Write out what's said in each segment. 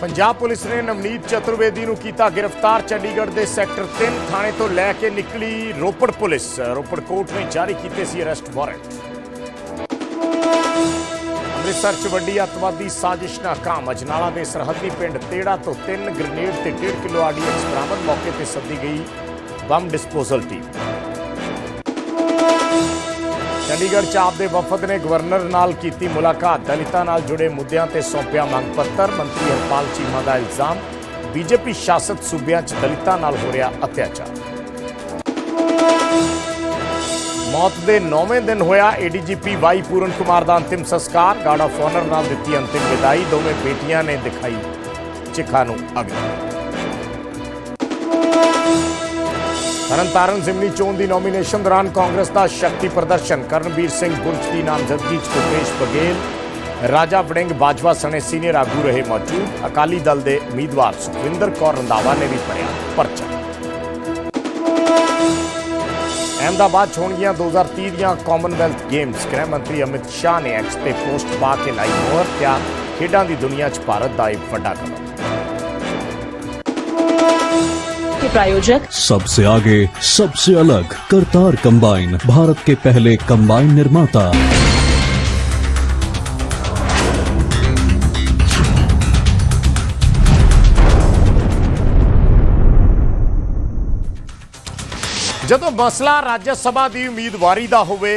Punjab police ਨੇ ਨਵਨੀਤ ਚਤੁਰਵੇਦੀ ਨੂੰ ਕੀਤਾ ਗ੍ਰਿਫਤਾਰ, ਚੰਡੀਗੜ੍ਹ ਦੇ ਸੈਕਟਰ 3 ਥਾਣੇ ਤੋਂ ਲੈ ਕੇ ਨਿਕਲੀ ਰੋਪੜ ਪੁਲਿਸ। ਰੋਪੜ ਕੋਰਟ ਨੇ ਜਾਰੀ ਕੀਤੇ ਸੀ ਅਰੈਸਟ ਵਾਰੰਟ। ਅੰਮ੍ਰਿਤਸਰ 'ਚ ਵੱਡੀ ਅੱਤਵਾਦੀ ਸਾਜ਼ਿਸ਼ ਨਾਕਾਮ। ਅਜਨਾਲਾ ਦੇ ਸਰਹੱਦੀ ਪਿੰਡ ਤੇੜਾ ਤੋਂ ਤਿੰਨ, ਗ੍ਰਨੇਡ ਤੇ 1.5 ਕਿਲੋ ਆਰਡੀਐਕਸ ਬਰਾਮਦ ਮੌਕੇ ਤੇ ਸੱਦੀ ਗਈ ਬੰਬ ਡਿਸਪੋਜ਼ਲ ਟੀਮ। ਚੰਡੀਗੜ੍ਹ 'ਚ ਆਪ ਦੇ ਵਫਦ ਨੇ ਗਵਰਨਰ ਨਾਲ ਕੀਤੀ ਮੁਲਾਕਾਤ। ਦਲਿਤਾਂ ਨਾਲ ਜੁੜੇ ਮੁੱਦਿਆਂ ਤੇ ਸੌਂਪਿਆ ਮੰਗ ਪੱਤਰ। ਮੰਤਰੀ ਹਰਪਾਲ ਚੀਮਾ ਦਾ ਇਲਜ਼ਾਮ। ਬੀਜੇਪੀ ਸ਼ਾਸਤ ਸੂਬਿਆਂ 'ਚ ਦਲਿਤਾਂ ਨਾਲ ਹੋ ਰਿਹਾ ਅਤਿਆਚਾਰ। ਮੌਤ ਦੇ 9ਵੇਂ ਦਿਨ ਹੋਇਆ ਏਡੀਜੀਪੀ ਵਾਈ ਪੂਰਨ ਕੁਮਾਰ ਦਾ ਅੰਤਿਮ ਸੰਸਕਾਰ। ਗਾਰਡ ਆਫ ਆਨਰ ਨਾਲ ਦਿੱਤੀ ਅੰਤਿਮ ਵਿਦਾਈ। ਦੋਵੇਂ ਬੇਟੀਆਂ ਨੇ ਦਿਖਾਈ ਚਿਖਾ ਨੂੰ ਅਗਨੀ ਤਰਨਤਾਰਨ ਜ਼ਿਮਨੀ ਚੋਣ ਦੀ ਨੋਮੀਨੇਸ਼ਨ ਦੌਰਾਨ ਕਾਂਗਰਸ ਦਾ ਸ਼ਕਤੀ ਪ੍ਰਦਰਸ਼ਨ। ਕਰਨਵੀਰ ਸਿੰਘ ਬੁਰਜ ਦੀ ਨਾਮਜ਼ਦਗੀ 'ਚ ਭੁਪੇਸ਼ ਬਗੇਲ ਰਾਜਾ ਵੜਿੰਗ ਬਾਜਵਾ ਸਣੇ ਸੀਨੀਅਰ ਆਗੂ ਰਹੇ ਮੌਜੂਦ। ਅਕਾਲੀ ਦਲ ਦੇ ਉਮੀਦਵਾਰ ਸੁਖਵਿੰਦਰ ਕੌਰ ਰੰਧਾਵਾ ਨੇ ਵੀ ਭਰਿਆ ਪਰਚਾ। ਅਹਿਮਦਾਬਾਦ 'ਚ ਹੋਣਗੀਆਂ 2030 ਦੀਆਂ ਕਾਮਨਵੈਲਥ ਗੇਮਸ ਗ੍ਰਹਿ ਮੰਤਰੀ ਅਮਿਤ ਸ਼ਾਹ ਨੇ ਐਕਸ ਤੇ ਪੋਸਟ ਪਾ ਕੇ ਲਾਈ ਮੋਹਰ, ਕਿਆ ਖੇਡਾਂ ਦੀ ਦੁਨੀਆ 'ਚ ਭਾਰਤ ਦਾ ਇੱਕ ਵੱਡਾ ਕਦਮ के प्रायोजक सबसे आगे सबसे अलग करतार कंबाइन भारत के पहले कंबाइन निर्माता ਜਦੋਂ ਮਸਲਾ ਰਾਜ ਸਭਾ ਦੀ ਉਮੀਦਵਾਰੀ ਦਾ ਹੋਵੇ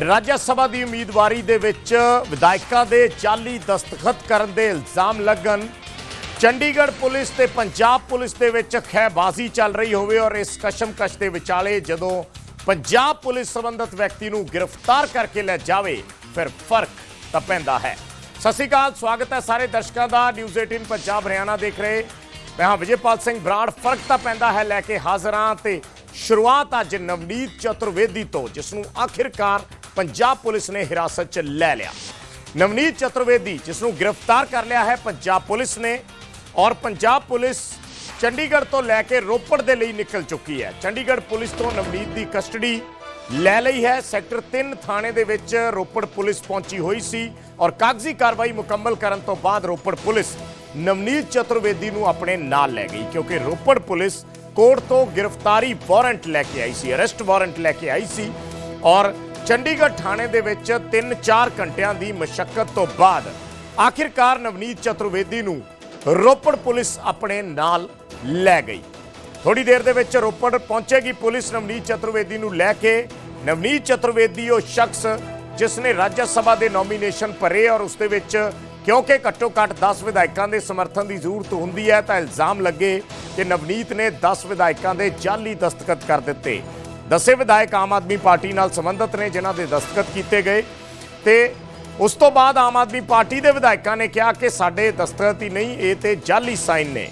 ਰਾਜ ਸਭਾ ਦੀ ਉਮੀਦਵਾਰੀ ਦੇ ਵਿੱਚ ਵਿਧਾਇਕਾਂ ਦੇ ਜਾਲੀ ਦਸਤਖਤ ਕਰਨ ਦੇ ਇਲਜ਼ਾਮ ਲੱਗਣ ਚੰਡੀਗੜ੍ਹ ਪੁਲਿਸ ਤੇ ਪੰਜਾਬ ਪੁਲਿਸ ਦੇ ਵਿੱਚ ਖਹਿਬਾਜ਼ੀ ਚੱਲ ਰਹੀ ਹੋਵੇ ਔਰ ਇਸ ਕਸ਼ਮਕਸ਼ ਦੇ ਵਿਚਾਲੇ ਜਦੋਂ ਪੰਜਾਬ ਪੁਲਿਸ ਸੰਬੰਧਿਤ ਵਿਅਕਤੀ ਨੂੰ ਗ੍ਰਿਫਤਾਰ ਕਰਕੇ ਲੈ ਜਾਵੇ, ਫਿਰ ਫ਼ਰਕ ਤਾਂ ਪੈਂਦਾ ਹੈ। ਸਤਿ ਸ਼੍ਰੀ ਅਕਾਲ, ਸਵਾਗਤ ਹੈ ਸਾਰੇ ਦਰਸ਼ਕਾਂ ਦਾ। ਨਿਊਜ਼ 18 ਪੰਜਾਬ, ਹਰਿਆਣਾ ਦੇਖ ਰਹੇ। ਮੈਂ ਹਾਂ ਵਿਜੇਪਾਲ ਸਿੰਘ ਬਰਾੜ। ਫ਼ਰਕ ਤਾਂ ਪੈਂਦਾ ਹੈ, ਲੈ ਕੇ ਹਾਜ਼ਰ ਹਾਂ ਤੇ ਸ਼ੁਰੂਆਤ ਅੱਜ ਨਵਨੀਤ ਚਤੁਰਵੇਦੀ ਤੋਂ, ਜਿਸ ਨੂੰ ਆਖਿਰਕਾਰ ਪੰਜਾਬ ਪੁਲਿਸ ਨੇ ਹਿਰਾਸਤ 'ਚ ਲੈ ਲਿਆ। ਨਵਨੀਤ ਚਤੁਰਵੇਦੀ, ਜਿਸ ਨੂੰ ਗ੍ਰਿਫਤਾਰ ਕਰ ਲਿਆ ਹੈ, ਪੰਜਾਬ ਪੁਲਿਸ ਨੇ ਔਰ ਪੰਜਾਬ ਪੁਲਿਸ ਚੰਡੀਗੜ੍ਹ ਤੋਂ ਲੈ ਕੇ ਰੋਪੜ ਦੇ ਲਈ ਨਿਕਲ ਚੁੱਕੀ ਹੈ। ਚੰਡੀਗੜ੍ਹ ਪੁਲਿਸ ਤੋਂ ਨਵਨੀਤ ਦੀ ਕਸਟਡੀ ਲੈ ਲਈ ਹੈ। ਸੈਕਟਰ 3 ਥਾਣੇ ਦੇ ਵਿੱਚ ਰੋਪੜ ਪੁਲਿਸ ਪਹੁੰਚੀ ਹੋਈ ਸੀ ਔਰ ਕਾਗਜ਼ੀ ਕਾਰਵਾਈ ਮੁਕੰਮਲ ਕਰਨ ਤੋਂ ਬਾਅਦ ਰੋਪੜ ਪੁਲਿਸ ਨਵਨੀਤ ਚਤੁਰਵੇਦੀ ਨੂੰ ਆਪਣੇ ਨਾਲ ਲੈ ਗਈ ਕਿਉਂਕਿ ਰੋਪੜ ਪੁਲਿਸ ਕੋਰਟ ਤੋਂ ਗ੍ਰਿਫਤਾਰੀ ਵਾਰੰਟ ਲੈ ਕੇ ਆਈ ਸੀ, ਅਰੈਸਟ ਵਾਰੰਟ ਲੈ ਕੇ ਆਈ ਸੀ ਔਰ ਚੰਡੀਗੜ੍ਹ ਥਾਣੇ ਦੇ ਵਿੱਚ 3-4 ਘੰਟਿਆਂ ਦੀ ਮਸ਼ੱਕਤ ਤੋਂ ਬਾਅਦ ਆਖਿਰਕਾਰ ਨਵਨੀਤ ਚਤੁਰਵੇਦੀ ਨੂੰ ਰੋਪੜ ਪੁਲਿਸ ਆਪਣੇ ਨਾਲ ਲੈ ਗਈ। ਥੋੜੀ ਦੇਰ ਦੇ ਵਿੱਚ ਰੋਪੜ ਪਹੁੰਚੇਗੀ ਪੁਲਿਸ ਨਵਨੀਤ ਚਤੁਰਵੇਦੀ ਨੂੰ ਲੈ ਕੇ। ਨਵਨੀਤ ਚਤੁਰਵੇਦੀ ਉਹ ਸ਼ਖਸ ਜਿਸ ਨੇ ਰਾਜ ਸਭਾ ਦੇ ਨੋਮੀਨੇਸ਼ਨ ਭਰੇ ਔਰ ਉਸ ਦੇ ਵਿੱਚ ਕਿਉਂਕਿ ਘੱਟੋ ਘੱਟ 10 ਵਿਧਾਇਕਾਂ ਦੇ ਸਮਰਥਨ ਦੀ ਜ਼ਰੂਰਤ ਹੁੰਦੀ ਹੈ ਤਾਂ ਇਲਜ਼ਾਮ ਲੱਗੇ ਕਿ ਨਵਨੀਤ ਨੇ 10 ਵਿਧਾਇਕਾਂ ਦੇ ਜਾਲੀ ਦਸਤਖਤ ਕਰ ਦਿੱਤੇ। ਦਸੇ ਵਿਧਾਇਕ ਆਮ ਆਦਮੀ ਪਾਰਟੀ ਨਾਲ ਸੰਬੰਧਿਤ ਨੇ ਜਿਨ੍ਹਾਂ ਦੇ ਦਸਤਖਤ ਕੀਤੇ ਗਏ ਤੇ ਉਸ ਤੋਂ ਬਾਅਦ ਆਮ ਆਦਮੀ ਪਾਰਟੀ ਦੇ ਵਿਧਾਇਕਾਂ ਨੇ ਕਿਹਾ ਕਿ ਸਾਡੇ ਦਸਤਖਤ ਹੀ ਨਹੀਂ, ਇਹ ਤੇ ਜਾਲੀ ਸਾਈਨ ਨੇ।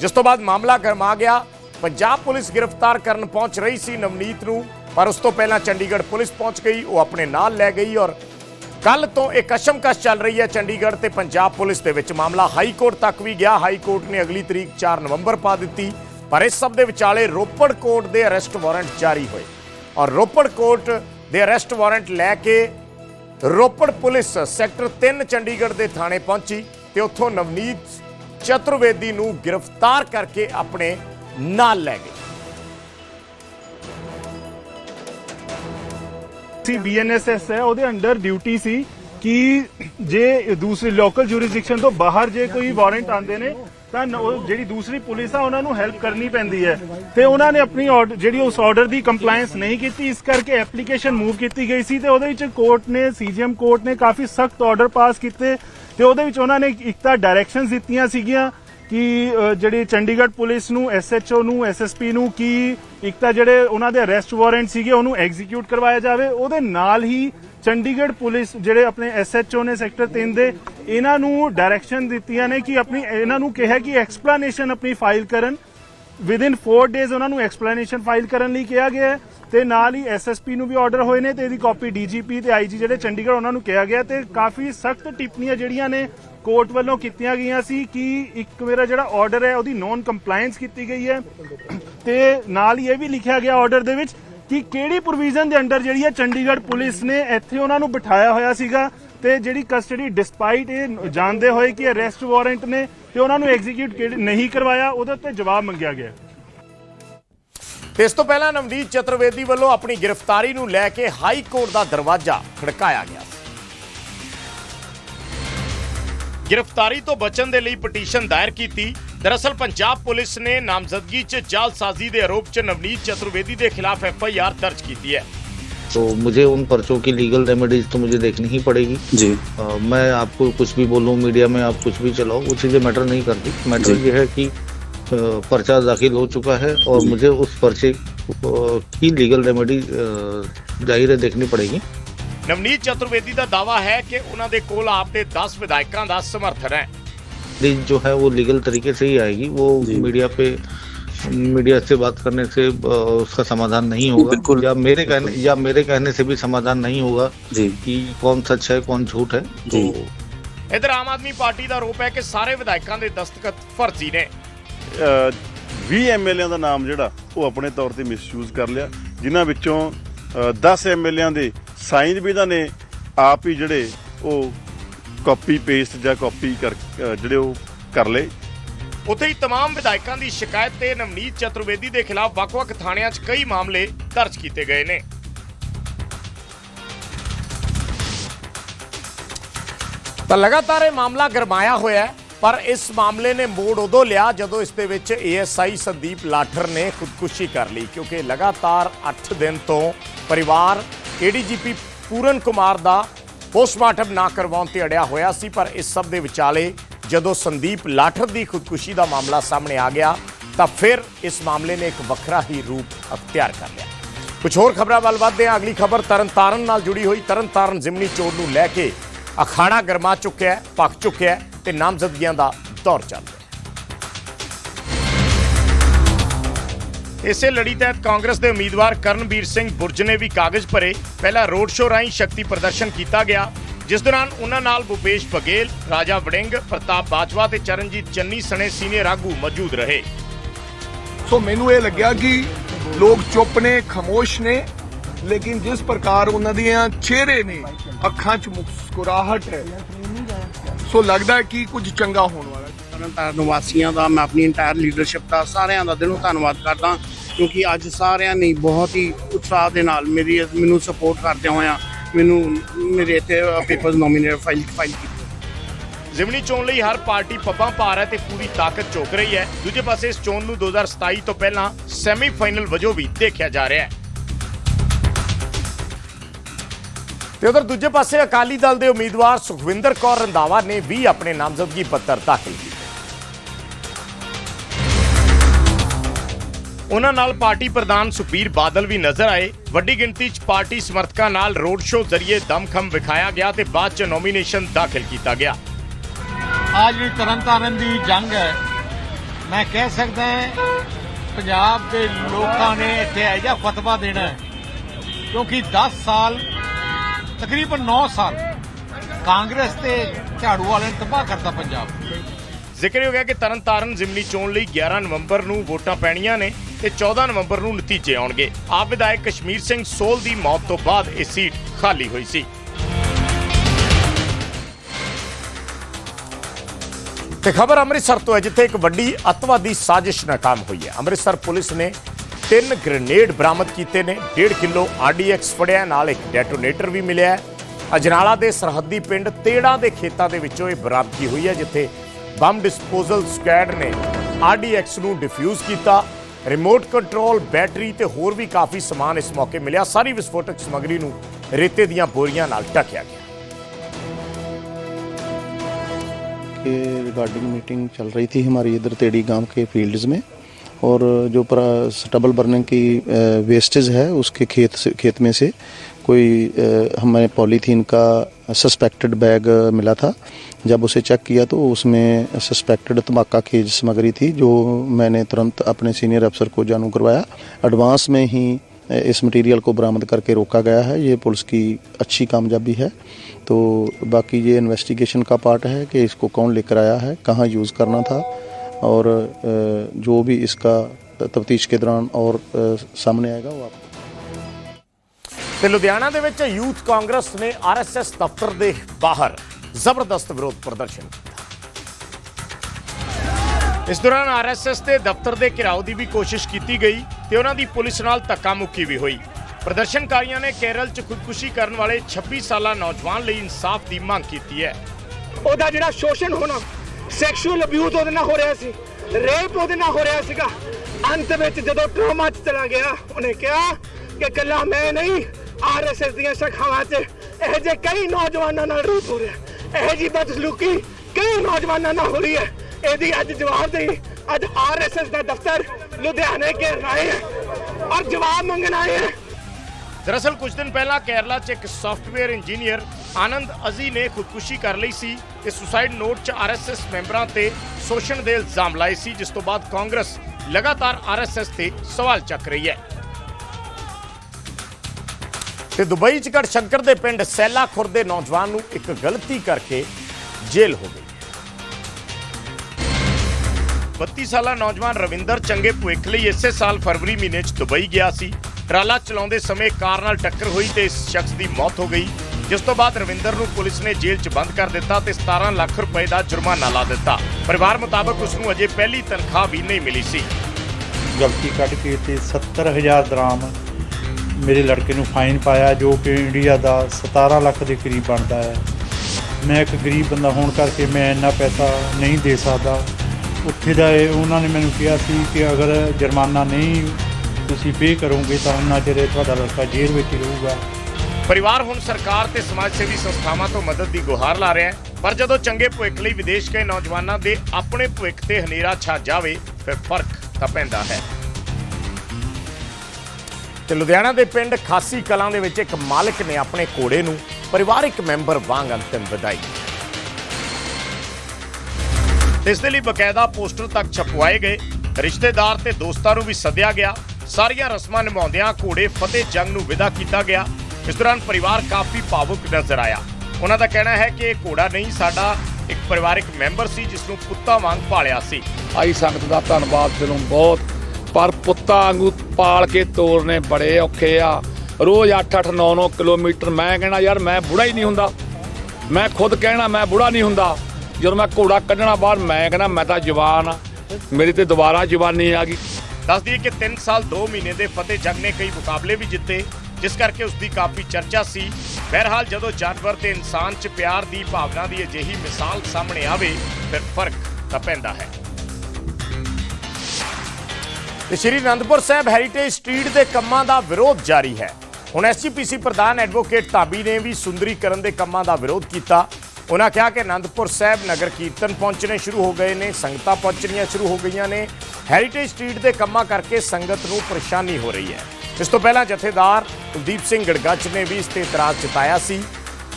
ਜਿਸ ਤੋਂ ਬਾਅਦ ਮਾਮਲਾ ਗਰਮਾ ਗਿਆ। ਪੰਜਾਬ ਪੁਲਿਸ ਗ੍ਰਿਫਤਾਰ ਕਰਨ ਪਹੁੰਚ ਰਹੀ ਸੀ ਨਵਨੀਤ ਨੂੰ, ਪਰ ਉਸ ਤੋਂ ਪਹਿਲਾਂ ਚੰਡੀਗੜ੍ਹ ਪੁਲਿਸ ਪਹੁੰਚ ਗਈ, ਉਹ ਆਪਣੇ ਨਾਲ ਲੈ ਗਈ ਔਰ ਕੱਲ ਤੋਂ ਇਹ ਕਸ਼ਮਕਸ਼ ਚੱਲ ਰਹੀ ਹੈ ਚੰਡੀਗੜ੍ਹ ਤੇ ਪੰਜਾਬ ਪੁਲਿਸ ਦੇ ਵਿੱਚ। ਮਾਮਲਾ ਹਾਈ ਕੋਰਟ ਤੱਕ ਵੀ ਗਿਆ। ਹਾਈ ਕੋਰਟ ਨੇ ਅਗਲੀ ਤਰੀਕ 4 ਨਵੰਬਰ ਪਾ ਦਿੱਤੀ, ਪਰ ਇਸ ਸਭ ਦੇ ਵਿਚਾਲੇ ਰੋਪੜ ਕੋਰਟ ਦੇ ਅਰੈਸਟ ਵਾਰੰਟ ਜਾਰੀ ਹੋਏ। ਔਰ ਰੋਪੜ ਕੋਰਟ ਦੇ ਅਰੈਸਟ ਵਾਰੰਟ ਲੈ ਕੇ ਰੋਪੜ ਪੁਲਿਸ ਸੈਕਟਰ 3 ਚੰਡੀਗੜ੍ਹ ਦੇ ਥਾਣੇ ਪਹੁੰਚੀ ਤੇ ਉੱਥੋਂ ਨਵਨੀਤ ਚਤੁਰਵੇਦੀ ਨੂੰ ਗ੍ਰਿਫਤਾਰ ਕਰਕੇ ਆਪਣੇ ਨਾਲ ਲੈ ਗਈ ਸੀ ਬੀਐਨਐਸਐਸ ਹੈ, ਉਹਦੇ ਅੰਡਰ ਡਿਊਟੀ ਸੀ ਕਿ ਜੇ ਦੂਸਰੇ ਲੋਕਲ ਜੁਰਿਸਡਿਕਸ਼ਨ ਤੋਂ ਬਾਹਰ ਜੇ ਕੋਈ ਵਾਰੰਟ ਆਉਂਦੇ ਨੇ ਤਾਂ ਉਹ ਜਿਹੜੀ ਦੂਸਰੀ ਪੁਲਿਸ ਆ, ਉਹਨਾਂ ਨੂੰ ਹੈਲਪ ਕਰਨੀ ਪੈਂਦੀ ਹੈ। ਤੇ ਉਹਨਾਂ ਨੇ ਆਪਣੀ ਜਿਹੜੀ ਉਸ ਆਰਡਰ ਦੀ ਕੰਪਲਾਈਂਸ ਨਹੀਂ ਕੀਤੀ, ਇਸ ਕਰਕੇ ਐਪਲੀਕੇਸ਼ਨ ਮੂਵ ਕੀਤੀ ਗਈ ਸੀ ਤੇ ਉਹਦੇ ਵਿੱਚ ਕੋਰਟ ਨੇ ਸੀਜੀਐਮ ਕੋਰਟ ਨੇ ਕਾਫੀ ਸਖਤ ਆਰਡਰ ਪਾਸ ਕੀਤੇ ਤੇ ਉਹਦੇ ਵਿੱਚ ਉਹਨਾਂ ਨੇ ਇੱਕ ਤਾਂ ਡਾਇਰੈਕਸ਼ਨਸ ਦਿੱਤੀਆਂ ਸੀਗੀਆਂ। ਕਿ ਅ, ਜਿਹੜੀ ਚੰਡੀਗੜ੍ਹ ਪੁਲਿਸ ਨੂੰ ਐਸਐਚਓ ਨੂੰ ਐਸਐਸਪੀ ਨੂੰ ਕਿ ਇੱਕ ਤਾਂ ਜਿਹੜੇ ਉਹਨਾਂ ਦੇ ਅਰੈਸਟ ਵਾਰੰਟ ਸੀਗੇ ਉਹਨੂੰ ਐਗਜ਼ੀਕਿਊਟ ਕਰਵਾਇਆ ਜਾਵੇ। ਉਹਦੇ ਨਾਲ ਹੀ ਚੰਡੀਗੜ੍ਹ ਪੁਲਿਸ ਜਿਹੜੇ ਆਪਣੇ ਐਸਐਚਓ ਨੇ ਸੈਕਟਰ 3 ਦੇ ਇਹਨਾਂ ਨੂੰ ਡਾਇਰੈਕਸ਼ਨ ਦਿੱਤੀਆਂ ਨੇ ਕਿ ਆਪਣੀ ਇਹਨਾਂ ਨੂੰ ਕਿਹਾ ਕਿ ਐਕਸਪਲੇਨੇਸ਼ਨ ਆਪਣੀ ਫਾਈਲ ਕਰਨ। ਵਿਦਿਨ 4 ਡੇਜ਼ ਉਹਨਾਂ ਨੂੰ ਐਕਸਪਲੇਨੇਸ਼ਨ ਫਾਈਲ ਕਰਨ ਲਈ ਕਿਹਾ ਗਿਆ ਹੈ ਤੇ ਨਾਲ ਹੀ ਐਸਐਸਪੀ ਨੂੰ ਵੀ ਆਰਡਰ ਹੋਏ ਨੇ ਤੇ ਇਹਦੀ ਕਾਪੀ ਡੀਜੀਪੀ ਤੇ ਆਈਜੀ ਜਿਹੜੇ ਚੰਡੀਗੜ੍ਹ ਉਹਨਾਂ ਨੂੰ ਕਿਹਾ ਗਿਆ ਤੇ ਕਾਫੀ ਸਖਤ ਟਿੱਪਣੀਆਂ ਜਿਹੜੀਆਂ ਨੇ ਕੋਰਟ ਵੱਲੋਂ ਕੀਤੀਆਂ ਗਈਆਂ ਸੀ ਕਿ ਇੱਕ ਮੇਰਾ ਜਿਹੜਾ ਆਰਡਰ ਹੈ, ਉਹਦੀ ਨੋਨ ਕੰਪਲਾਈਂਸ ਕੀਤੀ ਗਈ ਹੈ। ਤੇ ਨਾਲ ਹੀ ਇਹ ਵੀ ਲਿਖਿਆ ਗਿਆ ਆਰਡਰ ਦੇ ਵਿੱਚ ਕਿ ਕਿਹੜੀ ਪ੍ਰੋਵੀਜ਼ਨ ਦੇ ਅੰਡਰ ਜਿਹੜੀ ਹੈ, ਚੰਡੀਗੜ੍ਹ ਪੁਲਿਸ ਨੇ ਇੱਥੇ ਉਹਨਾਂ ਨੂੰ ਬਿਠਾਇਆ ਹੋਇਆ ਸੀਗਾ ਤੇ ਜਿਹੜੀ ਕਸਟਡੀ ਡਿਸਪਾਈਟ ਇਹ ਜਾਣਦੇ ਹੋਏ ਕਿ ਅਰੈਸਟ ਵਾਰੰਟ ਨੇ ਤੇ ਉਹਨਾਂ ਨੂੰ ਐਗਜ਼ੀਕਿਊਟ ਨਹੀਂ ਕਰਵਾਇਆ, ਉਹਦੇ ਉੱਤੇ ਜਵਾਬ ਮੰਗਿਆ ਗਿਆ। ਇਸ ਤੋਂ ਪਹਿਲਾਂ ਨਵਨੀਤ ਚਤੁਰਵੇਦੀ ਵੱਲੋਂ ਆਪਣੀ ਗ੍ਰਿਫਤਾਰੀ ਨੂੰ ਲੈ ਕੇ ਹਾਈ ਕੋਰਟ ਦਾ ਦਰਵਾਜ਼ਾ ਖੜਕਾਇਆ ਗਿਆ। ਗ੍ਰਿਫਤਾਰੀ ਤੋਂ ਬਚਣ ਦੇ ਲਈ ਪਟੀਸ਼ਨ ਦਾਇਰ ਕੀਤੀ ਦਰਅਸਲ ਪੰਜਾਬ ਪੁਲਿਸ ਨੇ ਨਾਮਜ਼ਦਗੀ 'ਚ ਜਾਲਸਾਜ਼ੀ ਦੇ ਆਰੋਪ 'ਚ ਨਵਨੀਤ ਚਤੁਰਵੇਦੀ ਦੇ ਖਿਲਾਫ ਐਫ ਆਈ ਆਰ ਦਰਜ ਕੀਤੀ ਹੈ तो मुझे उन पर्चों की लीगल रेमेडीज तो मुझे देखनी ही पड़ेगी जी अ, मैं आपको कुछ भी बोलूँ मीडिया में आप कुछ भी चलाओ वो चीज़ें मैटर नहीं करती मैटर जी। ये है कि अ, पर्चा दाखिल हो चुका है और मुझे उस पर्चे अ, की लीगल रेमेडी जाहिर है देखनी पड़ेगी ਨਵਨੀਤ ਚਤੁਰਵੇਦੀ ਦਾ ਦਾਵਾ ਹੈ ਕਿ ਉਹਨਾਂ ਦੇ ਕੋਲ ਆਪ ਦੇ 10 ਵਿਧਾਇਕਾਂ ਦਾ ਸਮਰਥਨ ਹੈ लीज जो है वो लीगल तरीके से ही आएगी वो जी। मीडिया पे मीडिया से बात करने से अ, उसका समाधान नहीं होगा बिल्कुल। या मेरे कहने या मेरे कहने से भी समाधान नहीं होगा जी कि कौन सच है कौन झूठ है जी। तो ਇਧਰ ਆਮ ਆਦਮੀ ਪਾਰਟੀ ਦਾ ਆਰੋਪ ਹੈ ਕਿ ਸਾਰੇ ਵਿਧਾਇਕਾਂ ਦੇ ਦਸਤਖਤ ਫਰਜ਼ੀ ਨੇ ਅ, 20 ਐਮਐਲਏਆਂ ਦਾ ਨਾਮ ਜਿਹੜਾ ਉਹ ਆਪਣੇ ਤੌਰ ਤੇ ਮਿਸਯੂਜ਼ ਕਰ ਲਿਆ ਜਿਨ੍ਹਾਂ ਵਿੱਚੋਂ ਅ, 10 ਐਮਐਲਏਆਂ ਦੇ ਸਾਈਨ ਵੀ ਇਹਨਾਂ ਨੇ ਆਪ ਹੀ ਜਿਹੜੇ ਉਹ ਕਾਪੀ ਪੇਸਟ ਜਾਂ ਕਾਪੀ ਕਰ ਅ, ਜਿਹੜੇ ਉਹ ਕਰ ਲਏ ਉੱਥੇ ਹੀ तमाम ਵਿਧਾਇਕਾਂ ਦੀ ਸ਼ਿਕਾਇਤ ਤੇ ਨਵਨੀਤ ਚਤੁਰਵੇਦੀ ਦੇ ਖਿਲਾਫ ਵੱਖ-ਵੱਖ ਥਾਣਿਆਂ 'ਚ ਕਈ ਮਾਮਲੇ ਦਰਜ ਕੀਤੇ ਗਏ ਨੇ ਤਾਂ ਲਗਾਤਾਰ ਇਹ ਮਾਮਲਾ ਗਰਮਾਇਆ ਹੋਇਆ ਹੈ ਪਰ ਇਸ ਮਾਮਲੇ ਨੇ ਮੋੜ ਉਦੋਂ ਲਿਆ ਜਦੋਂ ਇਸ ਦੇ ਵਿੱਚ ਏਐਸਆਈ ਸੰਦੀਪ ਲਾਠਰ ਨੇ ਖੁਦਕੁਸ਼ੀ ਕਰ ਲਈ ਕਿਉਂਕਿ ਲਗਾਤਾਰ 8 ਦਿਨ ਤੋਂ ਪਰਿਵਾਰ ਏਡੀਜੀਪੀ ਪੂਰਨ ਕੁਮਾਰ ਦਾ ਪੋਸਟਮਾਰਟਮ ਨਾ ਕਰਵਾਉਣ ਤੇ ਅੜਿਆ ਹੋਇਆ ਸੀ, ਪਰ ਇਸ ਸਭ ਦੇ ਵਿਚਾਲੇ ਜਦੋਂ ਸੰਦੀਪ ਲਾਠਰ ਦੀ ਖੁਦਕੁਸ਼ੀ ਦਾ ਮਾਮਲਾ ਸਾਹਮਣੇ ਆ ਗਿਆ, ਤਾਂ ਫਿਰ ਇਸ ਮਾਮਲੇ ਨੇ ਇੱਕ ਵੱਖਰਾ ਹੀ ਰੂਪ ਅਖਤਿਆਰ ਕਰ ਲਿਆ। ਕੁਝ ਹੋਰ ਖਬਰਾਂ ਵੱਲ ਵਧਦੇ ਹਾਂ। ਅਗਲੀ ਖਬਰ ਤਰਨਤਾਰਨ ਨਾਲ ਜੁੜੀ ਹੋਈ ਤਰਨਤਾਰਨ ਜ਼ਿਮਨੀ ਚੋਣ ਨੂੰ ਲੈ ਕੇ ਅਖਾੜਾ ਗਰਮਾ ਚੁੱਕਿਆ ਹੈ ਪੱਕ ਚੁੱਕਿਆ ਹੈ ਤੇ ਨਾਮਜ਼ਦਗੀਆਂ ਦਾ ਦੌਰ ਚੱਲ ਰਿਹਾ ਇਸੇ ਲੜੀ ਤਹਿਤ ਕਾਂਗਰਸ ਦੇ ਉਮੀਦਵਾਰ ਕਰਨਵੀਰ ਸਿੰਘ ਬੁਰਜ ਨੇ ਵੀ ਕਾਗਜ਼ ਭਰੇ। ਪਹਿਲਾ ਰੋਡ ਸ਼ੋਅ ਰਾਹੀਂ ਸ਼ਕਤੀ ਪ੍ਰਦਰਸ਼ਨ ਕੀਤਾ ਗਿਆ। ਜਿਸ ਦੌਰਾਨ ਉਹਨਾਂ ਨਾਲ ਭੁਪੇਸ਼ ਬਗੇਲ ਰਾਜਾ ਵੜਿੰਗ, ਪ੍ਰਤਾਪ ਬਾਜਵਾ ਤੇ ਚਰਨਜੀਤ ਚੰਨੀ ਸਣੇ ਸੀਨੀਅਰ ਆਗੂ ਮੌਜੂਦ ਰਹੇ। ਸੋ ਮੈਨੂੰ ਇਹ ਲੱਗਿਆ ਕਿ ਲੋਕ ਚੁੱਪ ਨੇ, ਖਾਮੋਸ਼ ਨੇ, ਲੇਕਿਨ ਜਿਸ ਪ੍ਰਕਾਰ ਉਹਨਾਂ ਦੀਆਂ ਚਿਹਰੇ ਨੇ, ਅੱਖਾਂ 'ਚ ਮੁਸਕਰਾਹਟ ਹੈ। ਸੋ ਲੱਗਦਾ ਕਿ ਕੁਝ ਚੰਗਾ ਹੋਣ ਵਾਲਾ ਤਰਨਤਾਰਨ ਵਾਸੀਆਂ ਦਾ, ਮੈਂ ਆਪਣੀ ਇੰਟਾਇਰ ਲੀਡਰਸ਼ਿਪ ਦਾ ਸਾਰਿਆਂ ਦਾ ਦਿਲੋਂ ਧੰਨਵਾਦ ਕਰਦਾ, ਕਿਉਂਕਿ ਅੱਜ ਸਾਰਿਆਂ ਨੇ ਬਹੁਤ ਹੀ ਉਤਸ਼ਾਹ ਦੇ ਨਾਲ ਮੇਰੀ ਮੈਨੂੰ ਸਪੋਰਟ ਕਰਦੇ ਹੋਇਆ ਮੈਨੂੰ ਮੇਰੇ ਇੱਥੇ ਪੇਪਰਸ ਨੋਮੀਨੇਟ ਫਾਈਲ ਫਾਈਲ ਕੀਤੀ ਜ਼ਿਮਨੀ ਚੋਣ ਲਈ ਹਰ ਪਾਰਟੀ ਪੱਬਾਂ ਭਾਰ ਹੈ ਤੇ ਪੂਰੀ ਤਾਕਤ ਝੋਕ ਰਹੀ ਹੈ। ਦੂਜੇ ਪਾਸੇ ਇਸ ਚੋਣ ਨੂੰ 2027 ਤੋਂ ਪਹਿਲਾਂ ਸੈਮੀਫਾਈਨਲ ਵਜੋਂ ਵੀ ਦੇਖਿਆ ਜਾ ਰਿਹਾ ਹੈ। ਤੇ ਉਧਰ ਦੂਜੇ ਪਾਸੇ ਅਕਾਲੀ ਦਲ ਦੇ ਉਮੀਦਵਾਰ ਸੁਖਵਿੰਦਰ ਕੌਰ ਰੰਧਾਵਾ ਨੇ ਵੀ ਆਪਣੇ ਨਾਮਜ਼ਦਗੀ ਪੱਤਰ ਦਾਖਲ ਕੀਤਾ। ਉਹਨਾਂ ਨਾਲ ਪਾਰਟੀ ਪ੍ਰਧਾਨ ਸੁਖਬੀਰ ਬਾਦਲ ਵੀ ਨਜ਼ਰ ਆਏ। ਵੱਡੀ ਗਿਣਤੀ 'ਚ ਪਾਰਟੀ ਸਮਰਥਕਾਂ ਨਾਲ ਰੋਡ ਸ਼ੋਅ ਜ਼ਰੀਏ ਦਮਖਮ ਵਿਖਾਇਆ ਗਿਆ ਤੇ ਬਾਅਦ 'ਚ ਨੋਮੀਨੇਸ਼ਨ ਦਾਖਲ ਕੀਤਾ ਗਿਆ। ਆ ਜਿਹੜੀ ਤਰਨਤਾਰਨ ਦੀ ਜੰਗ ਹੈ, ਮੈਂ ਕਹਿ ਸਕਦਾ ਪੰਜਾਬ ਦੇ ਲੋਕਾਂ ਨੇ ਇੱਥੇ ਐਜਾ ਫਤਵਾ ਦੇਣਾ ਹੈ, ਕਿਉਂਕਿ 10 ਸਾਲ, ਤਕਰੀਬਨ 9 ਸਾਲ ਕਾਂਗਰਸ ਤੇ ਝਾੜੂ ਵਾਲਿਆਂ ਨੇ ਤਬਾਹ ਕਰਤਾ ਪੰਜਾਬ। ਜ਼ਿਕਰ ਹੋ ਗਿਆ ਕਿ ਤਰਨਤਾਰਨ ਜ਼ਿਮਨੀ ਚੋਣ ਲਈ 11 ਨਵੰਬਰ ਨੂੰ ਵੋਟਾਂ ਪੈਣੀਆਂ ਨੇ ਤੇ 14 ਨਵੰਬਰ ਨੂੰ ਨਤੀਜੇ ਆਉਣਗੇ। ਆਪ ਵਿਧਾਇਕ ਕਸ਼ਮੀਰ ਸਿੰਘ ਸੋਲ ਦੀ ਮੌਤ ਤੋਂ ਬਾਅਦ ਇਹ ਸੀਟ ਖਾਲੀ ਹੋਈ ਸੀ। ਤੇ ਖਬਰ ਅੰਮ੍ਰਿਤਸਰ ਤੋਂ ਹੈ, ਜਿੱਥੇ ਇੱਕ ਵੱਡੀ ਅਤਵਾਦੀ ਸਾਜ਼ਿਸ਼ ਨਾਕਾਮ ਹੋਈ ਹੈ। ਅੰਮ੍ਰਿਤਸਰ ਪੁਲਿਸ ਨੇ ਤਿੰਨ ਗ੍ਰੇਨੇਡ ਬਰਾਮਦ ਕੀਤੇ ਨੇ। 1.5 ਕਿਲੋ ਆਰਡੀਐਕਸ ਫੜਿਆ, ਨਾਲ ਇੱਕ ਡੈਟੋਨੇਟਰ ਵੀ ਮਿਲਿਆ ਅਜਨਾਲਾ ਦੇ ਸਰਹੱਦੀ ਪਿੰਡ ਤੇੜਾ ਦੇ ਖੇਤਾਂ ਦੇ ਵਿੱਚੋਂ ਇਹ ਬਰਾਮਦਗੀ ਹੋਈ ਹੈ, ਜਿੱਥੇ ਬੰਬ ਡਿਸਪੋਜ਼ਲ ਸਕੁਐਡ ਨੇ ਆਰਡੀਐਕਸ ਨੂੰ ਡਿਫਿਊਜ਼ ਕੀਤਾ ਰਿਮੋਟ ਕੰਟਰੋਲ ਬੈਟਰੀ ਤੇ ਹੋਰ ਵੀ ਕਾਫੀ ਸਮਾਨ ਇਸ ਮੌਕੇ ਮਿਲਿਆ ਸਾਰੀ ਵਿਸਫੋਟਕ ਸਮੱਗਰੀ ਨੂੰ ਰੇਤੇ ਦੀਆਂ ਬੋਰੀਆਂ ਨਾਲ ਢੱਕਿਆ ਗਿਆ के रिगार्डिंग मीटिंग चल रही थी हमारी इधर तेड़ी गांव के फील्ड्स में और जो स्टबल बर्निंग की वेस्टेज है उसके खेत से खेत में से कोई हमें पॉलीथीन का सस्पेक्टेड बैग मिला था। जब उसे चेक किया तो उसमें सस्पेक्टेड तम्बाका की सामग्री थी, जो मैंने तुरंत अपने सीनियर अफसर को जानू करवाया। एडवांस में ही इस मटेरियल को बरामद करके रोका गया है। ये पुलिस की अच्छी कामयाबी है। तो बाकी ये इन्वेस्टिगेशन का पार्ट है कि इसको कौन लेकर आया है, कहाँ यूज़ करना था। और जो भी इसका तफ्तीश के दौरान और सामने आएगा, वो आप ਤੇ ਲੁਧਿਆਣਾ ਦੇ ਵਿੱਚ ਯੂਥ ਕਾਂਗਰਸ ਨੇ ਆਰਐਸਐਸ ਦਫ਼ਤਰ ਦੇ ਬਾਹਰ ਜ਼ਬਰਦਸਤ ਵਿਰੋਧ ਪ੍ਰਦਰਸ਼ਨ ਕੀਤਾ। ਇਸ ਦੌਰਾਨ ਆਰਐਸਐਸ ਦੇ ਦਫ਼ਤਰ ਦੇ ਘਿਰਾਓ ਦੀ ਵੀ ਕੋਸ਼ਿਸ਼ ਕੀਤੀ ਗਈ ਤੇ ਉਹਨਾਂ ਦੀ ਪੁਲਿਸ ਨਾਲ ਧੱਕਾ ਮੁੱਕੀ ਵੀ ਹੋਈ। ਪ੍ਰਦਰਸ਼ਨਕਾਰੀਆਂ ਨੇ ਕੇਰਲ 'ਚ ਖੁਦਕੁਸ਼ੀ ਕਰਨ ਵਾਲੇ 26 ਸਾਲਾ ਨੌਜਵਾਨ ਲਈ ਇਨਸਾਫ ਦੀ ਮੰਗ ਕੀਤੀ ਹੈ। ਉਹਦਾ ਜਿਹੜਾ ਸ਼ੋਸ਼ਣ ਹੋਣਾ ਸੈਕਸ਼ੂਅਲ ਅਬਿਊਜ਼ ਉਹਦੇ ਨਾਲ ਹੋ ਰਿਹਾ ਸੀ ਰੇਪ ਉਹਦੇ ਨਾਲ ਹੋ ਰਿਹਾ ਸੀਗਾ। ਅੰਤ ਵਿੱਚ ਜਦੋਂ ਟਰਾਮਾ 'ਚ ਚਲਾ ਗਿਆ, ਉਹਨੇ ਕਿਹਾ ਕਿ ਕੱਲਾ ਮੈਂ ਨਹੀਂ ਆਰਐਸਐਸ ਦੀਆਂ ਸ਼ਾਖਾਵਾਂ 'ਚ ਇਹ ਜੇ ਕਈ ਨੌਜਵਾਨਾਂ ਨਾਲ ਰੇਪ ਹੋ ਰਿਹਾ ਇਹ ਜੀ ਬਦਸਲੂਕੀ ਕਈ ਨੌਜਵਾਨਾਂ ਨਾਲ ਹੋ ਰਹੀ ਹੈ। ਇਹਦੀ ਅੱਜ ਜਵਾਬਦੇਹੀ ਅੱਜ ਆਰਐਸਐਸ ਦਾ ਦਫ਼ਤਰ ਲੁਧਿਆਣੇ ਕੇ ਰਾਏ ਔਰ ਜਵਾਬ ਮੰਗਣ ਆਏ ਹੈ। ਦਰਅਸਲ ਕੁਝ ਦਿਨ ਪਹਿਲਾਂ ਕੇਰਲਾ 'ਚ ਇੱਕ ਸੌਫਟਵੇਅਰ ਇੰਜੀਨੀਅਰ ਆਨੰਦ ਅਜ਼ੀ ਨੇ ਖੁਦਕੁਸ਼ੀ ਕਰ ਲਈ ਸੀ ਤੇ ਸੁਸਾਈਡ ਨੋਟ 'ਚ ਆਰਐਸਐਸ ਮੈਂਬਰਾਂ ਤੇ ਸ਼ੋਸ਼ਣ ਦੇ ਇਲਜ਼ਾਮ ਲਾਏ ਸੀ, ਜਿਸ ਤੋਂ ਬਾਅਦ ਕਾਂਗਰਸ ਲਗਾਤਾਰ ਆਰਐਸਐਸ ਤੇ ਸਵਾਲ ਚੱਕ ਰਹੀ ਹੈ। ਤੇ ਦੁਬਈ 'ਚ ਗੜਸ਼ੰਕਰ ਦੇ ਪਿੰਡ ਸੈਲਾ ਖੁਰ ਦੇ ਨੌਜਵਾਨ ਨੂੰ ਇੱਕ ਗਲਤੀ ਕਰਕੇ ਜੇਲ੍ਹ ਹੋ ਗਈ। 32 ਸਾਲਾ ਨੌਜਵਾਨ ਰਵਿੰਦਰ ਚੰਗੇ ਭੁੱਖ ਲਈ ਇਸੇ ਸਾਲ ਫਰਵਰੀ ਮਹੀਨੇ 'ਚ ਦੁਬਈ ਗਿਆ ਸੀ। ਟਰਾਲਾ ਚਲਾਉਂਦੇ ਸਮੇਂ ਕਾਰ ਨਾਲ ਟੱਕਰ ਹੋਈ ਤੇ ਇਸ ਸ਼ਖਸ ਦੀ ਮੌਤ ਹੋ ਗਈ। ਜਿਸ ਤੋਂ ਬਾਅਦ ਰਵਿੰਦਰ ਨੂੰ ਪੁਲਿਸ ਨੇ ਜੇਲ੍ਹ 'ਚ ਬੰਦ ਕਰ ਦਿੱਤਾ ਤੇ 17 ਲੱਖ ਰੁਪਏ ਦਾ ਜੁਰਮਾਨਾ ਲਾ ਦਿੱਤਾ। ਪਰਿਵਾਰ ਮੁਤਾਬਕ ਉਸ ਨੂੰ ਅਜੇ ਪਹਿਲੀ ਤਨਖਾਹ ਵੀ ਨਹੀਂ ਮਿਲੀ ਸੀ। ਗਲਤੀ ਕੱਢ ਕੇ ਤੇ 70000 ਦਰਾਮ ਮੇਰੇ ਲੜਕੇ ਨੂੰ ਫਾਈਨ ਪਾਇਆ, ਜੋ ਕਿ ਇੰਡੀਆ ਦਾ 17 ਲੱਖ ਦੇ ਕਰੀਬ ਬਣਦਾ ਹੈ। ਮੈਂ ਇੱਕ ਗਰੀਬ ਬੰਦਾ ਹੋਣ ਕਰਕੇ ਮੈਂ ਇੰਨਾ ਪੈਸਾ ਨਹੀਂ ਦੇ ਸਕਦਾ। ਉੱਥੇ ਦਾ ਉਹਨਾਂ ਨੇ ਮੈਨੂੰ ਕਿਹਾ ਸੀ ਕਿ ਅਗਰ ਜੁਰਮਾਨਾ ਨਹੀਂ ਤੁਸੀਂ ਪੇ ਕਰੋਗੇ ਤਾਂ ਉਹਨਾਂ ਚਿਰ ਤੁਹਾਡਾ ਲੜਕਾ ਜੇਲ੍ਹ ਵਿੱਚ ਹੀ ਰਹੂਗਾ। ਪਰਿਵਾਰ ਹੁਣ ਸਰਕਾਰ ਤੇ ਸਮਾਜ ਸੇਵੀ ਸੰਸਥਾਵਾਂ ਤੋਂ ਮਦਦ ਦੀ ਗੁਹਾਰ ਲਾ ਰਿਹਾ ਹੈ। ਪਰ ਜਦੋਂ ਚੰਗੇ ਭਵਿੱਖ ਲਈ ਵਿਦੇਸ਼ ਗਏ ਨੌਜਵਾਨਾਂ ਦੇ ਆਪਣੇ ਭਵਿੱਖ ਤੇ ਹਨੇਰਾ ਛਾ ਜਾਵੇ, ਫਿਰ ਫ਼ਰਕ ਤਾਂ ਪੈਂਦਾ ਹੈ। ਤੇ ਲੁਧਿਆਣਾ ਦੇ ਪਿੰਡ ਖਾਸੀ ਕਲਾਂ ਦੇ ਵਿੱਚ ਇੱਕ ਮਾਲਕ ਨੇ ਆਪਣੇ ਘੋੜੇ ਨੂੰ ਪਰਿਵਾਰਕ ਮੈਂਬਰ ਵਾਂਗ ਅੰਤਿਮ ਵਿਦਾਈ ਇਸ ਦੇ ਲਈ ਬਕਾਇਦਾ ਪੋਸਟਰ ਤੱਕ ਛਪਵਾਏ ਗਏ। ਰਿਸ਼ਤੇਦਾਰ ਤੇ ਦੋਸਤਾਂ ਨੂੰ ਵੀ ਸੱਦਿਆ ਗਿਆ। ਸਾਰੀਆਂ ਰਸਮਾਂ ਨਿਭਾਉਂਦਿਆਂ ਘੋੜੇ ਫਤਿਹ ਜੰਗ ਨੂੰ ਵਿਦਾ ਕੀਤਾ ਗਿਆ। ਇਸ ਦੌਰਾਨ ਪਰਿਵਾਰ ਕਾਫੀ ਭਾਵੁਕ ਨਜ਼ਰ ਆਇਆ। ਉਹਨਾਂ ਦਾ ਕਹਿਣਾ ਹੈ ਕਿ ਇਹ ਘੋੜਾ ਨਹੀਂ, ਸਾਡਾ ਇੱਕ ਪਰਿਵਾਰਕ ਮੈਂਬਰ ਸੀ, ਜਿਸ ਨੂੰ ਪੁੱਤਾਂ ਵਾਂਗ ਪਾਲਿਆ ਸੀ। ਆਈ ਸੰਗਤ ਦਾ ਧੰਨਵਾਦ, ਦਿਲੋਂ ਬਹੁਤ ਪਰ ਪੁੱਤਾਂ ਵਾਂਗੂ ਪਾਲ ਕੇ ਤੋਰਨੇ ਬੜੇ ਔਖੇ ਆ। ਰੋਜ਼ 8-8 9-9 ਕਿਲੋਮੀਟਰ ਮੈਂ ਕਹਿਣਾ, ਯਾਰ, ਮੈਂ ਬੁੜਾ ਹੀ ਨਹੀਂ ਹੁੰਦਾ। ਮੈਂ ਖੁਦ ਕਹਿਣਾ, ਮੈਂ ਬੁੜਾ ਨਹੀਂ ਹੁੰਦਾ। ਜਦੋਂ ਮੈਂ ਘੋੜਾ ਕੱਢਣਾ ਬਾਅਦ ਮੈਂ ਕਹਿਣਾ, ਮੈਂ ਤਾਂ ਜਵਾਨ ਆ। ਮੇਰੀ ਤੇ ਦੁਬਾਰਾ ਜਵਾਨੀ ਆ ਗਈ। ਦੱਸ ਦਈਏ ਕਿ 3 ਸਾਲ 2 ਮਹੀਨੇ ਦੇ ਫਤਿਹ ਜੰਗ ਨੇ ਕਈ ਮੁਕਾਬਲੇ ਵੀ ਜਿੱਤੇ, ਜਿਸ ਕਰਕੇ ਉਸ ਦੀ ਕਾਫੀ ਚਰਚਾ ਸੀ। ਬਹਰਹਾਲ, ਜਦੋਂ ਜਾਨਵਰ ਤੇ ਇਨਸਾਨ 'ਚ ਪਿਆਰ ਦੀ ਭਾਵਨਾ ਦੀ ਅਜਿਹੀ ਮਿਸਾਲ ਸਾਹਮਣੇ ਆਵੇ, ਫਿਰ ਫ਼ਰਕ ਤਾਂ ਪੈਂਦਾ ਹੈ। ਤੇ ਸ਼੍ਰੀ ਅਨੰਦਪੁਰ ਸਾਹਿਬ ਹੈਰੀਟੇਜ ਸਟਰੀਟ ਦੇ ਕੰਮਾਂ ਦਾ ਵਿਰੋਧ ਜਾਰੀ ਹੈ। ਹੁਣ ਐਸਜੀਪੀਸੀ ਪ੍ਰਧਾਨ ਐਡਵੋਕੇਟ ਧਾਬੀ ਨੇ ਵੀ ਸੁੰਦਰੀਕਰਨ ਦੇ ਕੰਮਾਂ ਦਾ ਵਿਰੋਧ ਕੀਤਾ। ਉਹਨਾਂ ਕਿਹਾ ਕਿ ਅਨੰਦਪੁਰ ਸਾਹਿਬ ਨਗਰ ਕੀਰਤਨ ਪਹੁੰਚਣੇ ਸ਼ੁਰੂ ਹੋ ਗਏ ਨੇ, ਸੰਗਤਾਂ ਪਹੁੰਚਣੀਆਂ ਸ਼ੁਰੂ ਹੋ ਗਈਆਂ ਨੇ। ਹੈਰੀਟੇਜ ਸਟਰੀਟ ਦੇ ਕੰਮਾਂ ਕਰਕੇ ਸੰਗਤ ਨੂੰ ਪਰੇਸ਼ਾਨੀ ਹੋ ਰਹੀ ਹੈ। ਇਸ ਤੋਂ ਪਹਿਲਾਂ ਜਥੇਦਾਰ ਕੁਲਦੀਪ ਸਿੰਘ ਗੜਗੱਚ ਨੇ ਵੀ ਇਸ ਤੇ ਇਤਰਾਜ਼ ਜਤਾਇਆ ਸੀ।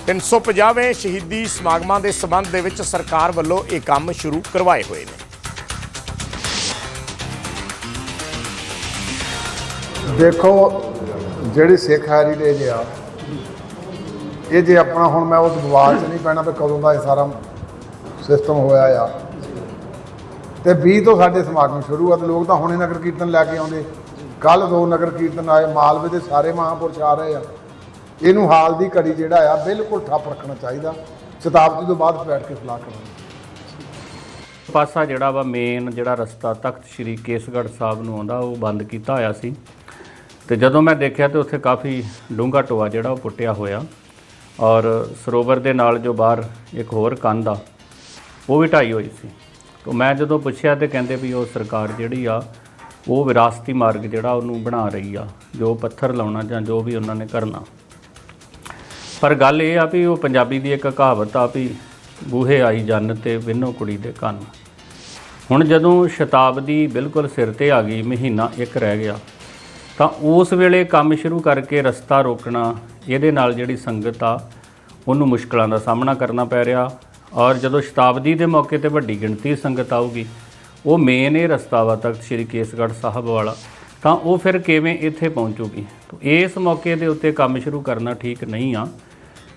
350ਵੇਂ ਸ਼ਹੀਦੀ ਸਮਾਗਮਾਂ ਦੇ ਸਬੰਧ ਦੇ ਵਿੱਚ ਸਰਕਾਰ ਵੱਲੋਂ ਇਹ ਕੰਮ ਸ਼ੁਰੂ ਕਰਵਾਏ ਹੋਏ ਨੇ। ਦੇਖੋ, ਜਿਹੜੀ ਸਿੱਖ ਹੈਰੀਟੇਜ ਆ ਇਹ ਜੇ ਆਪਣਾ ਹੁਣ ਮੈਂ ਉਸ ਵਿਵਾਦ 'ਚ ਨਹੀਂ ਪੈਣਾ ਵੀ ਕਦੋਂ ਦਾ ਇਹ ਸਾਰਾ ਸਿਸਟਮ ਹੋਇਆ ਆ। ਤੇ 20 ਤੋਂ ਸਾਡੇ ਸਮਾਗਮ ਸ਼ੁਰੂ ਆ ਤੇ ਲੋਕ ਤਾਂ ਹੁਣੇ ਨਗਰ ਕੀਰਤਨ ਲੈ ਕੇ ਆਉਂਦੇ। ਕੱਲ ਦੋ ਨਗਰ ਕੀਰਤਨ ਆਏ, ਮਾਲਵੇ ਦੇ ਸਾਰੇ ਮਹਾਂਪੁਰਸ਼ ਆ ਰਹੇ ਆ। ਇਹਨੂੰ ਹਾਲ ਦੀ ਘੜੀ ਜਿਹੜਾ ਆ, ਬਿਲਕੁਲ ਠੱਪ ਰੱਖਣਾ ਚਾਹੀਦਾ। ਸ਼ਤਾਬਦੀ ਤੋਂ ਬਾਅਦ ਬੈਠ ਕੇ ਸਲਾਹ ਕਰਾਂਗੇ ਪਾਸਾ ਜਿਹੜਾ ਵਾ ਮੇਨ ਜਿਹੜਾ ਰਸਤਾ ਤਖਤ ਸ੍ਰੀ ਕੇਸਗੜ੍ਹ ਸਾਹਿਬ ਨੂੰ ਆਉਂਦਾ, ਉਹ ਬੰਦ ਕੀਤਾ ਹੋਇਆ ਸੀ। ਤੇ ਜਦੋਂ ਮੈਂ ਦੇਖਿਆ ਤੇ ਉੱਥੇ ਕਾਫੀ ਡੂੰਘਾ ਟੋਆ ਜਿਹੜਾ ਉਹ ਪੁੱਟਿਆ ਹੋਇਆ ਔਰ ਸਰੋਵਰ ਦੇ ਨਾਲ ਜੋ ਬਾਹਰ ਇੱਕ ਹੋਰ ਕੰਧ ਆ, ਉਹ ਵੀ ਢਾਈ ਹੋਈ ਸੀ। ਤੋਂ ਮੈਂ ਜਦੋਂ ਪੁੱਛਿਆ ਤੇ ਕਹਿੰਦੇ ਵੀ ਉਹ ਸਰਕਾਰ ਜਿਹੜੀ ਆ, ਉਹ ਵਿਰਾਸਤੀ ਮਾਰਗ ਜਿਹੜਾ ਉਹਨੂੰ ਬਣਾ ਰਹੀ ਆ, ਜੋ ਪੱਥਰ ਲਾਉਣਾ ਜਾਂ ਜੋ ਵੀ ਉਹਨਾਂ ਨੇ ਕਰਨਾ। ਪਰ ਗੱਲ ਇਹ ਆ ਵੀ ਉਹ ਪੰਜਾਬੀ ਦੀ ਇੱਕ ਕਹਾਵਤ ਆ ਵੀ ਬੂਹੇ ਆਈ ਜੰਨ ਤੇ ਵਿੰਨੋ ਕੁੜੀ ਦੇ ਕੰਨ। ਹੁਣ ਜਦੋਂ ਸ਼ਤਾਬਦੀ ਬਿਲਕੁਲ ਸਿਰ ਤੇ ਆ ਗਈ, ਮਹੀਨਾ ਇੱਕ ਰਹਿ ਗਿਆ ਤਾਂ ਉਸ ਵੇਲੇ ਕੰਮ ਸ਼ੁਰੂ ਕਰਕੇ ਰਸਤਾ ਰੋਕਣਾ, ਇਹਦੇ ਨਾਲ ਜਿਹੜੀ ਸੰਗਤ ਆ, ਉਹਨੂੰ ਮੁਸ਼ਕਲਾਂ ਦਾ ਸਾਹਮਣਾ ਕਰਨਾ ਪੈ ਰਿਹਾ ਔਰ ਜਦੋਂ ਸ਼ਤਾਬਦੀ ਦੇ ਮੌਕੇ ਤੇ ਵੱਡੀ ਗਿਣਤੀ ਸੰਗਤ ਆਊਗੀ, ਉਹ ਮੇਨ ਇਹ ਰਸਤਾ ਵਾ ਤਖਤ ਸ੍ਰੀ ਕੇਸਗੜ੍ਹ ਸਾਹਿਬ ਵਾਲਾ, ਤਾਂ ਉਹ ਫਿਰ ਕਿਵੇਂ ਇੱਥੇ ਪਹੁੰਚੂਗੀ? ਇਸ ਮੌਕੇ ਦੇ ਉੱਤੇ ਕੰਮ ਸ਼ੁਰੂ ਕਰਨਾ ਠੀਕ ਨਹੀਂ ਆ।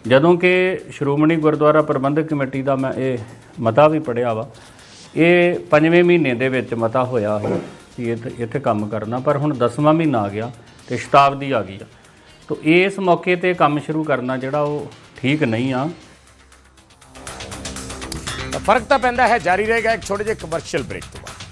ਜਦੋਂ ਕਿ ਸ਼੍ਰੋਮਣੀ ਗੁਰਦੁਆਰਾ ਪ੍ਰਬੰਧਕ ਕਮੇਟੀ ਦਾ ਮੈਂ ਇਹ ਮਤਾ ਵੀ ਪੜਿਆ ਵਾ, ਇਹ ਪੰਜਵੇਂ ਮਹੀਨੇ ਦੇ ਵਿੱਚ ਮਤਾ ਹੋਇਆ ਹੈ ਕਿ ਇੱਥੇ ਇੱਥੇ ਕੰਮ ਕਰਨਾ, ਪਰ ਹੁਣ 10ਵਾਂ ਮਹੀਨਾ ਆ ਗਿਆ ਤੇ ਸ਼ਤਾਬਦੀ ਆ ਗਈ ਆ। ਤੋ ਇਸ ਮੌਕੇ ਤੇ ਕੰਮ ਸ਼ੁਰੂ ਕਰਨਾ ਜਿਹੜਾ ਉਹ ਠੀਕ ਨਹੀਂ ਆ। ਫ਼ਰਕ ਤਾਂ ਪੈਂਦਾ ਹੈ, ਜਾਰੀ ਰਹੇਗਾ ਇੱਕ ਛੋਟੇ ਜਿਹੇ ਕਮਰਸ਼ੀਅਲ ਬ੍ਰੇਕ ਤੋਂ ਬਾਅਦ।